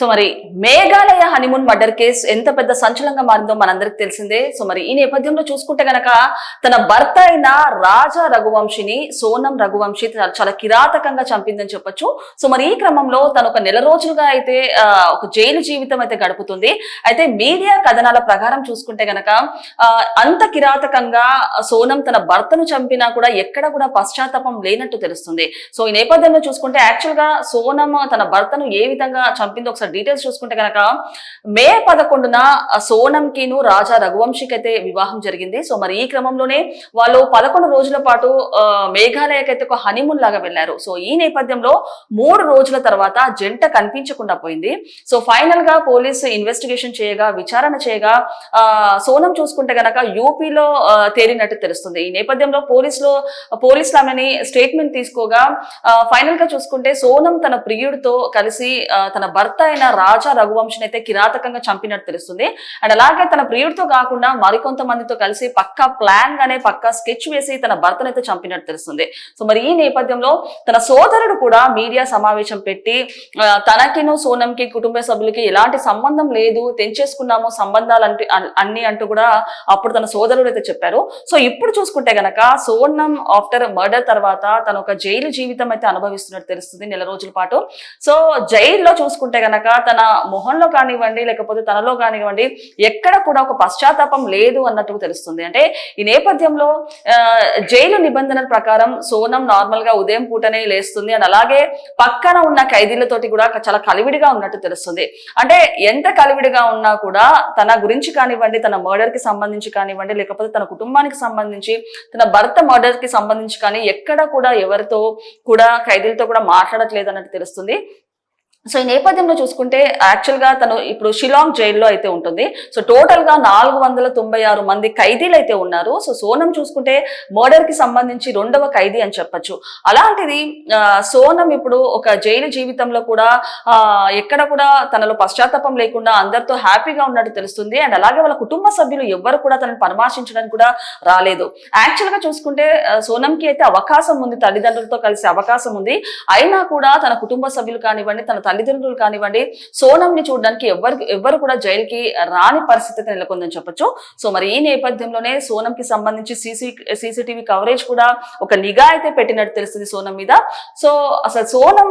So మరి Meghalaya honeymoon murder case ఎంత పెద్ద సంచలనంగా మారిందో మనందరికి తెలిసిందే. సో మరి ఈ నేపథ్యంలో చూసుకుంటే గనక తన భర్త అయిన రాజా రఘువంశిని సోనం రఘువంశి చాలా- చాలా కిరాతకంగా చంపిందని చెప్పొచ్చు. సో మరి ఈ క్రమంలో తను ఒక నెల రోజులుగా అయితే ఒక జైలు జీవితం అయితే గడుపుతుంది. అయితే మీడియా కథనాల ప్రకారం చూసుకుంటే గనక అంత కిరాతకంగా సోనం తన భర్తను చంపినా కూడా ఎక్కడ కూడా పశ్చాత్తాపం లేనట్టు తెలుస్తుంది. సో ఈ నేపథ్యంలో చూసుకుంటే యాక్చువల్గా సోనం తన భర్తను ఏ విధంగా చంపిందో ఒకసారి డీటెయిల్స్ చూసుకుంటే కనుక మే పదకొండున సోనంకిను రాజా రఘువంశికి అయితే వివాహం జరిగింది. సో మరి ఈ క్రమంలోనే వాళ్ళు పదకొండు రోజుల పాటు మేఘాలయకైతే మేఘాలయకి అయితే ఒక హనీమూన్ లాగా వెళ్ళారు. సో ఈ నేపథ్యంలో మూడు రోజుల తర్వాత జంట కనిపించకుండా పోయింది. సో ఫైనల్గా పోలీసు ఇన్వెస్టిగేషన్ చేయగా విచారణ చేయగా సోనం చూసుకుంటే గనక యూపీలో తేలినట్టు తెలుస్తుంది. ఈ నేపథ్యంలో పోలీసులు పోలీసులు ఆమెని స్టేట్మెంట్ తీసుకోగా ఫైనల్గా చూసుకుంటే సోనం తన ప్రియుడితో కలిసి తన భర్త అయిన రాజా రఘువంశిని అయితే కిరాతకంగా చంపినట్టు తెలుస్తుంది. అండ్ అలాగే తన ప్రియుడితో కాకుండా మరికొంతమందితో కలిసి పక్క ప్లాన్ గానే పక్క స్కెచ్ వేసి తన భర్తను అయితే చంపినట్టు తెలుస్తుంది. సో మరి ఈ నేపథ్యంలో తన సోదరుడు కూడా మీడియా సమావేశం పెట్టి తనకిను సోనంకి కుటుంబ సభ్యులకి ఎలాంటి సంబంధం లేదు తెంచేసుకున్నాము సంబంధాలు అంటే అన్ని అంటూ కూడా అప్పుడు తన సోదరుడు అయితే చెప్పారు. సో ఇప్పుడు చూసుకుంటే గనక సోనం ఆఫ్టర్ మర్డర్ తర్వాత తను ఒక జైలు జీవితం అయితే అనుభవిస్తున్నట్టు తెలుస్తుంది నెల రోజుల పాటు. సో జైల్లో చూసుకుంటే గనక తన మొహంలో కానివ్వండి లేకపోతే తనలో కానివ్వండి ఎక్కడ కూడా ఒక పశ్చాత్తాపం లేదు అన్నట్టు తెలుస్తుంది. అంటే ఈ నేపథ్యంలో జైలు నిబంధనల ప్రకారం సోనం నార్మల్గా ఉదయం పూటనే లేస్తుంది అండ్ అలాగే పక్కన ఉన్న ఖైదీలతోటి కూడా చాలా కలివిడిగా ఉన్నట్టు తెలుస్తుంది. అంటే ఎంత కలివిడిగా ఉన్నా కూడా తన గురించి కానివ్వండి తన మర్డర్కి సంబంధించి కానివ్వండి లేకపోతే తన కుటుంబానికి సంబంధించి తన భర్త మర్డర్కి సంబంధించి కానీ ఎక్కడ కూడా ఎవరితో కూడా ఖైదీలతో కూడా మాట్లాడట్లేదు అన్నట్టు తెలుస్తుంది. సో ఈ నేపథ్యంలో చూసుకుంటే యాక్చువల్గా తను ఇప్పుడు షిలాంగ్ జైల్లో అయితే ఉంటుంది. సో టోటల్గా నాలుగు వందల తొంభై ఆరు మంది ఖైదీలు అయితే ఉన్నారు. సో సోనం చూసుకుంటే మర్డర్కి సంబంధించి రెండవ ఖైదీ అని చెప్పొచ్చు. అలాంటిది సోనం ఇప్పుడు ఒక జైలు జీవితంలో కూడా ఎక్కడ కూడా తనలో పశ్చాత్తాపం లేకుండా అందరితో హ్యాపీగా ఉన్నట్టు తెలుస్తుంది. అండ్ అలాగే వాళ్ళ కుటుంబ సభ్యులు ఎవ్వరు కూడా తనను పరామర్శించడానికి కూడా రాలేదు. యాక్చువల్గా చూసుకుంటే సోనంకి అయితే అవకాశం ఉంది. తల్లిదండ్రులతో కలిసే అవకాశం ఉంది. అయినా కూడా తన కుటుంబ సభ్యులు కానివ్వండి తన తల్లిదండ్రులు కానివ్వండి సోనంని చూడడానికి ఎవరు ఎవరు కూడా జైలుకి రాని పరిస్థితి నెలకొందని చెప్పొచ్చు. సో మరి ఈ నేపథ్యంలోనే సోనంకి సంబంధించి సీసీ సీసీటీవీ కవరేజ్ కూడా ఒక నిఘా అయితే పెట్టినట్టు తెలుస్తుంది సోనం మీద. సో అసలు సోనం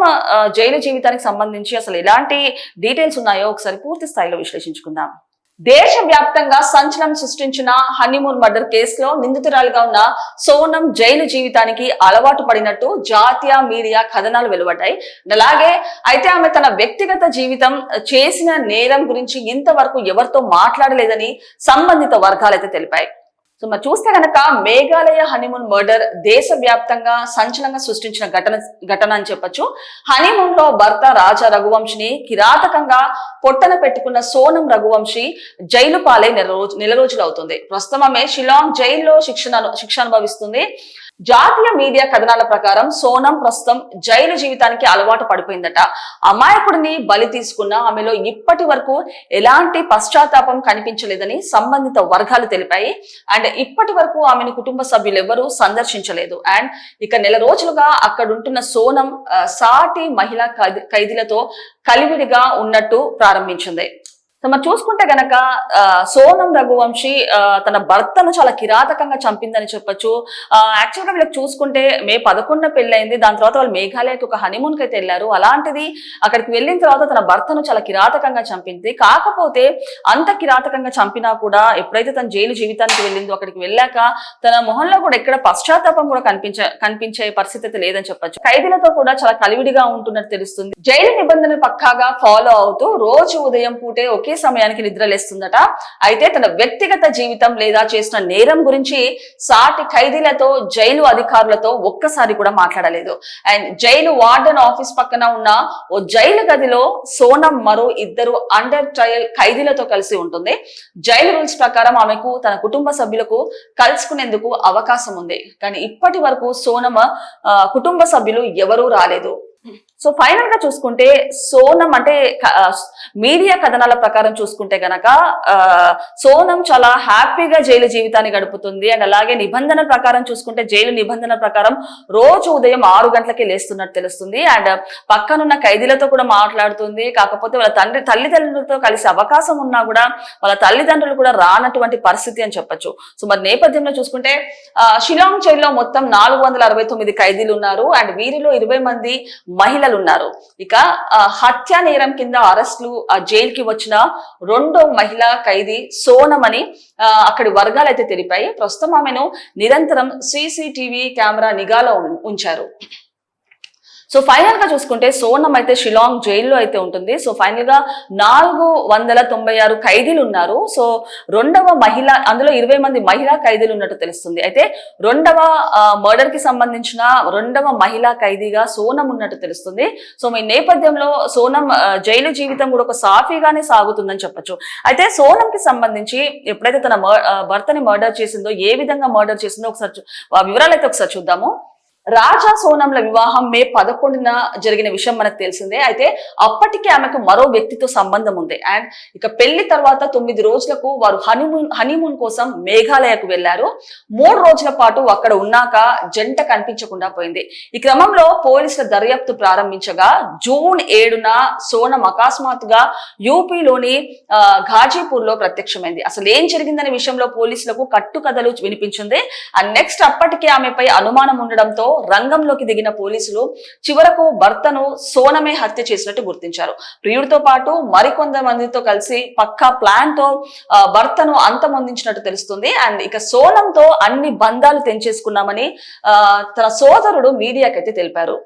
జైలు జీవితానికి సంబంధించి అసలు ఎలాంటి డీటెయిల్స్ ఉన్నాయో ఒకసారి పూర్తి స్థాయిలో విశ్లేషించుకుందాం. దేశవ్యాప్తంగా సంచలనం సృష్టించిన హనీమూన్ మర్డర్ కేసులో నిందితురాలుగా ఉన్న సోనం జైలు జీవితానికి అలవాటు పడినట్టు జాతీయ మీడియా కథనాలు వెలువడ్డాయి. అలాగే అయితే ఆమె తన వ్యక్తిగత జీవితం చేసిన నేరం గురించి ఇంతవరకు ఎవరితో మాట్లాడలేదని సంబంధిత వర్గాలైతే తెలిపాయి. సో మరి చూస్తే కనుక మేఘాలయ హనీమూన్ మర్డర్ దేశవ్యాప్తంగా సంచలనంగా సృష్టించిన ఘటన ఘటన అని చెప్పొచ్చు. హనీమూన్లో భర్త రాజా రఘువంశిని కిరాతకంగా పొట్టన పెట్టుకున్న సోనం రఘువంశి జైలు పాలై నెల రోజు నెల రోజులు అవుతుంది. ప్రస్తుతం ఆమె షిలాంగ్ జైల్లో శిక్షణ శిక్ష అనుభవిస్తుంది. జాతీయ మీడియా కథనాల ప్రకారం సోనం ప్రస్తుతం జైలు జీవితానికి అలవాటు పడిపోయిందట. అమాయకుడిని బలి తీసుకున్న ఆమెలో ఇప్పటి వరకు ఎలాంటి పశ్చాత్తాపం కనిపించలేదని సంబంధిత వర్గాలు తెలిపాయి. అండ్ ఇప్పటి వరకు ఆమెను కుటుంబ సభ్యులు ఎవరూ సందర్శించలేదు. అండ్ ఇక నెల రోజులుగా అక్కడుంటున్న సోనం సాటి మహిళా ఖైదీలతో కలివిడిగా ఉన్నట్టు ప్రారంభించింది. సో మరి చూసుకుంటే గనక సోనం రఘువంశి తన భర్తను చాలా కిరాతకంగా చంపిందని చెప్పొచ్చు. యాక్చువల్గా వీళ్ళకి చూసుకుంటే మే పదకొండున పెళ్ళైంది దాని తర్వాత వాళ్ళు మేఘాలయకి ఒక హనీమూన్కి అయితే వెళ్ళారు. అలాంటిది అక్కడికి వెళ్ళిన తర్వాత తన భర్తను చాలా కిరాతకంగా చంపింది. కాకపోతే అంత కిరాతకంగా చంపినా కూడా ఎప్పుడైతే తన జైలు జీవితానికి వెళ్ళిందో అక్కడికి వెళ్ళాక తన మొహంలో కూడా ఎక్కడ పశ్చాత్తాపం కూడా కనిపించ కనిపించే పరిస్థితి అయితే లేదని చెప్పొచ్చు. ఖైదీలతో కూడా చాలా కలివిడిగా ఉంటున్నట్టు తెలుస్తుంది. జైలు నిబంధనలు పక్కాగా ఫాలో అవుతూ రోజు ఉదయం పూటే ఒకే సమయానికి నిద్రలేస్తుందట. అయితే తన వ్యక్తిగత జీవితం లేదా చేసిన నేరం గురించి సాటి ఖైదీలతో జైలు అధికారులతో ఒక్కసారి కూడా మాట్లాడలేదు. అండ్ జైలు వార్డెన్ ఆఫీస్ పక్కన ఉన్న ఓ జైలు గదిలో సోనం మరో ఇద్దరు అండర్ ట్రయల్ ఖైదీలతో కలిసి ఉంటుంది. జైలు రూల్స్ ప్రకారం ఆమెకు తన కుటుంబ సభ్యులకు కలుసుకునేందుకు అవకాశం ఉంది. కానీ ఇప్పటి వరకు సోనమ కుటుంబ సభ్యులు ఎవరూ రాలేదు. సో ఫైనల్గా చూసుకుంటే సోనం అంటే మీడియా కథనాల ప్రకారం చూసుకుంటే గనక సోనం చాలా హ్యాపీగా జైలు జీవితాన్ని గడుపుతుంది. అండ్ అలాగే నిబంధనల ప్రకారం చూసుకుంటే జైలు నిబంధనల ప్రకారం రోజు ఉదయం ఆరు గంటలకి లేస్తున్నట్టు తెలుస్తుంది. అండ్ పక్కనున్న ఖైదీలతో కూడా మాట్లాడుతుంది. కాకపోతే వాళ్ళ తండ్రి తల్లిదండ్రులతో కలిసే అవకాశం ఉన్నా కూడా వాళ్ళ తల్లిదండ్రులు కూడా రానటువంటి పరిస్థితి అని చెప్పొచ్చు. సో మరి నేపథ్యంలో చూసుకుంటే షిలాంగ్ జైల్లో మొత్తం నాలుగు వందల అరవై తొమ్మిది ఖైదీలు ఉన్నారు. అండ్ వీరిలో ఇరవై మంది మహిళ మహిళలు ఉన్నారు ఇక ఆ, హత్యా నేరం కింద అరెస్టులు ఆ జైలుకి వచ్చిన రెండో మహిళా ఖైదీ సోనమని అక్కడి వర్గాలు అయితే తెలిపాయి ప్రస్తుతం ఆమెను నిరంతరం సీసీటీవీ కెమెరా నిఘాలో ఉంచారు. సో ఫైనల్గా చూసుకుంటే సోనం అయితే షిలాంగ్ జైల్లో అయితే ఉంటుంది. సో ఫైనల్గా నాలుగు వందల తొంభై ఆరు ఖైదీలు ఉన్నారు. సో రెండవ మహిళ అందులో ఇరవై మంది మహిళా ఖైదీలు ఉన్నట్టు తెలుస్తుంది. అయితే రెండవ మర్డర్కి సంబంధించిన రెండవ మహిళా ఖైదీగా సోనం ఉన్నట్టు తెలుస్తుంది. సో మీ నేపథ్యంలో సోనం జైలు జీవితం కూడా ఒక సాఫీగానే సాగుతుందని చెప్పొచ్చు. అయితే సోనం కి సంబంధించి ఎప్పుడైతే తన భర్తని మర్డర్ చేసిందో ఏ విధంగా మర్డర్ చేసిందో ఒకసారి వివరాలు అయితే ఒకసారి చూద్దాము. రాజా సోనంల వివాహం మే పదకొండున జరిగిన విషయం మనకు తెలిసిందే. అయితే అప్పటికే ఆమెకు మరో వ్యక్తితో సంబంధం ఉంది. అండ్ ఇక పెళ్ళి తర్వాత తొమ్మిది రోజులకు వారు హనీమూన్ హనీమూన్ కోసం మేఘాలయకు వెళ్ళారు మూడు రోజుల పాటు అక్కడ ఉన్నాక జంట కనిపించకుండా పోయింది. ఈ క్రమంలో పోలీసుల దర్యాప్తు ప్రారంభించగా జూన్ ఏడున సోనం అకస్మాత్తుగా యూపీలోని ఘాజీపూర్లో ప్రత్యక్షమైంది. అసలు ఏం జరిగిందనే విషయంలో పోలీసులకు కట్టుకథలు వినిపించింది. అండ్ నెక్స్ట్ అప్పటికే ఆమెపై అనుమానం ఉండడంతో రంగంలోకి దిగిన పోలీసులు చివరకు భర్తను సోనమే హత్య చేసినట్టు గుర్తించారు. ప్రియుడితో పాటు మరికొంతమందితో కలిసి పక్కా ప్లాన్తో భర్తను అంతమొందించినట్టు తెలుస్తుంది. అండ్ ఇక సోనంతో అన్ని బంధాలు తెంచేసుకున్నామని తన సోదరుడు మీడియాకైతే తెలిపారు.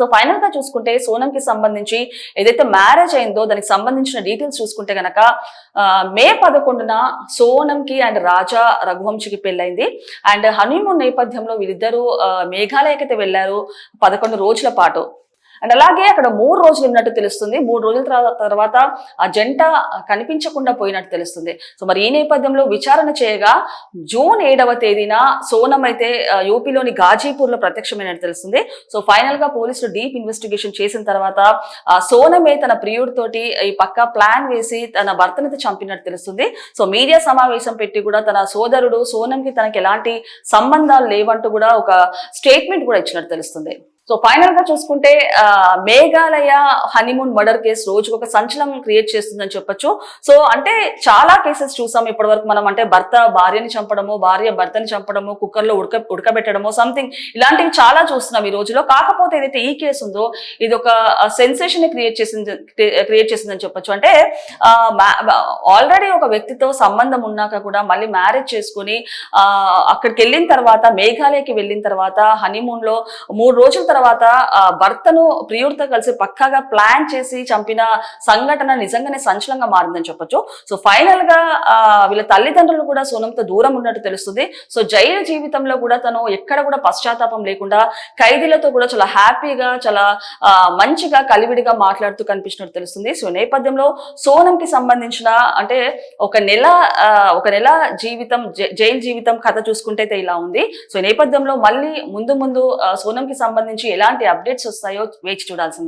సో ఫైనల్గా చూసుకుంటే సోనం కి సంబంధించి ఏదైతే మ్యారేజ్ అయిందో దానికి సంబంధించిన డీటెయిల్స్ చూసుకుంటే గనక మే పదకొండున సోనం కి అండ్ రాజా రఘువంశికి పెళ్ళైంది అండ్ హనీమూన్ నేపథ్యంలో వీళ్ళిద్దరూ మేఘాలయకైతే వెళ్ళారు పదకొండు రోజుల పాటు. అండ్ అలాగే అక్కడ మూడు రోజులు ఉన్నట్టు తెలుస్తుంది. మూడు రోజుల తర్వాత ఆ జంట కనిపించకుండా పోయినట్టు తెలుస్తుంది. సో మరి ఈ నేపథ్యంలో విచారణ చేయగా జూన్ ఏడవ తేదీన సోనం అయితే యూపీలోని గాజీపూర్లో ప్రత్యక్షమైనట్టు తెలుస్తుంది. సో ఫైనల్గా పోలీసులు డీప్ ఇన్వెస్టిగేషన్ చేసిన తర్వాత సోనమే తన ప్రియుడితోటి ఈ పక్క ప్లాన్ వేసి తన భర్తనైతే చంపినట్టు తెలుస్తుంది. సో మీడియా సమావేశం పెట్టి కూడా తన సోదరుడు సోనంకి తనకి ఎలాంటి సంబంధాలు లేవంటూ కూడా ఒక స్టేట్మెంట్ కూడా ఇచ్చినట్టు తెలుస్తుంది. సో ఫైనల్గా చూసుకుంటే మేఘాలయ హనీమూన్ మర్డర్ కేసు రోజుకు ఒక సంచలనం క్రియేట్ చేస్తుందని చెప్పొచ్చు. సో అంటే చాలా కేసెస్ చూసాం ఇప్పటి వరకు మనం. అంటే భర్త భార్యని చంపడము భార్య భర్తని చంపడము కుక్కర్లో ఉడక ఉడకబెట్టడము సంథింగ్ ఇలాంటివి చాలా చూస్తున్నాం ఈ రోజులో. కాకపోతే ఏదైతే ఈ కేసు ఉందో ఇది ఒక సెన్సేషన్ క్రియేట్ చేసింది క్రియేట్ చేసిందని చెప్పొచ్చు. అంటే ఆల్రెడీ ఒక వ్యక్తితో సంబంధం ఉన్నాక కూడా మళ్ళీ మ్యారేజ్ చేసుకుని అక్కడికి వెళ్ళిన తర్వాత మేఘాలయకి వెళ్ళిన తర్వాత హనీమూన్లో మూడు రోజుల తర్వాత తర్వాత భర్తను ప్రియుడితో కలిసి పక్కాగా ప్లాన్ చేసి చంపిన సంఘటన నిజంగానే సంచలనంగా మారిందని చెప్పొచ్చు. సో ఫైనల్గా వీళ్ళ తల్లిదండ్రులు కూడా సోనంతో దూరం ఉన్నట్టు తెలుస్తుంది. సో జైలు జీవితంలో కూడా తను ఎక్కడ కూడా పశ్చాత్తాపం లేకుండా ఖైదీలతో కూడా చాలా హ్యాపీగా చాలా మంచిగా కలివిడిగా మాట్లాడుతూ కనిపించినట్టు తెలుస్తుంది. సో నేపథ్యంలో సోనంకి సంబంధించిన అంటే ఒక నెల ఒక నెల జీవితం జైలు జీవితం కథ చూసుకుంటే అయితే ఇలా ఉంది. సో నేపథ్యంలో మళ్ళీ ముందు ముందు సోనంకి సంబంధించి ఎలాంటి అప్డేట్స్ వస్తాయో వేచి చూడాల్సింది.